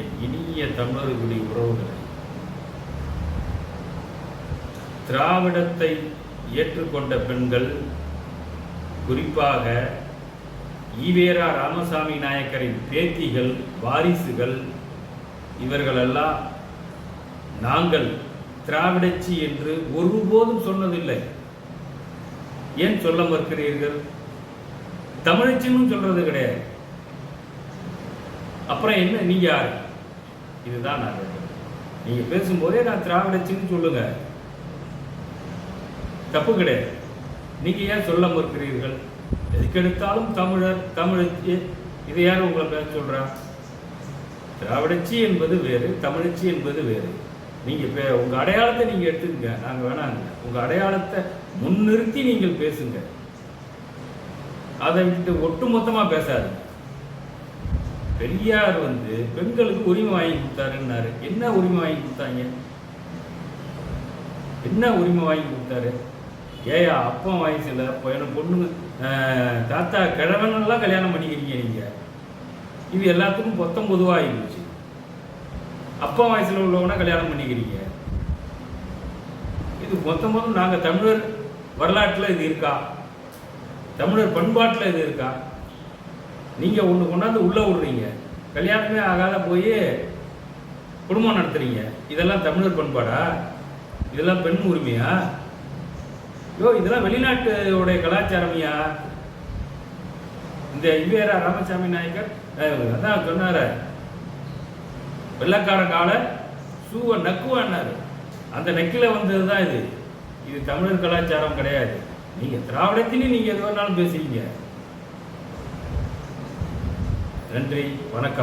என் இனிய தமிழர்குடி உறவுகளை திராவிடத்தை ஏற்றுக்கொண்ட பெண்கள் குறிப்பாக ஈவேரா ராமசாமி நாயக்கரின் பேத்திகள் வாரிசுகள் இவர்களெல்லாம் நாங்கள் திராவிடச்சி என்று ஒருபோதும் சொன்னதில்லை. ஏன் சொல்ல மறுக்கிறீர்கள்? தமிழச்சின்னு சொல்றது கிடையாது. அப்புறம் என்ன? நீங்க யார்? இதுதான் நான் நீங்கள் நீங்க பேசும்போதே நான் திராவிடச்சின்னு சொல்லுங்க. தப்பு கிடையாது. நீங்க ஏன் சொல்ல மறுக்கிறீர்கள்? எதுக்கெடுத்தாலும் தமிழர் தமிழச்சி. இதை யார் உங்களை பேச சொல்றா? திராவிடச்சி என்பது வேறு தமிழச்சி என்பது வேறு. நீங்க பே- உங்க அடையாளத்தை நீங்க எடுத்துக்கங்க. நாங்க வேணாங்க உங்க அடையாளத்தை முன்னிறுத்தி நீங்கள் பேசுங்க. அதை விட்டு ஒட்டுமொத்தமா பேசாது பெரியார் வந்து பெண்களுக்கு உரிமை வாங்கி கொடுத்தாருன்னாரு. என்ன உரிமை வாங்கி கொடுத்தாங்க? என்ன உரிமை வாங்கி கொடுத்தாரு? ஏயா அப்பா வயசில் பையனு பொண்ணு தாத்தா கிழவனெல்லாம் கல்யாணம் பண்ணிக்கிறீங்க நீங்கள் இது எல்லாத்துக்கும் பொத்தம் பொதுவாக இருந்துச்சு அப்பா வயசில் உள்ளவனா கல்யாணம் பண்ணிக்கிறீங்க. இது மொத்த மொத்தம் நாங்கள் தமிழர் வரலாற்றில் இது இருக்கா? தமிழர் பண்பாட்டில் இது இருக்கா? நீங்கள் ஒன்று கொண்டாந்து உள்ளே விடுறீங்க. கல்யாணமே ஆகாத போய் குடும்பம் நடத்துறீங்க. இதெல்லாம் தமிழர் பண்பாடா? இதெல்லாம் பெண் உரிமையா? யோ இதெல்லாம் வெளிநாட்டுடைய கலாச்சாரமையா? இந்த இவ்வேரா ராமசாமி நாயக்கர் அதான் சொன்னார். வெள்ளக்கார கால சூவை நக்குவான்னாரு. அந்த நக்கில வந்தது தான் இது. இது தமிழர் கலாச்சாரம் கிடையாது. நீங்கள் திராவிடத்திலையும் நீங்கள் எது வேணாலும் பேசுவீங்க நன்றி வணக்கம்.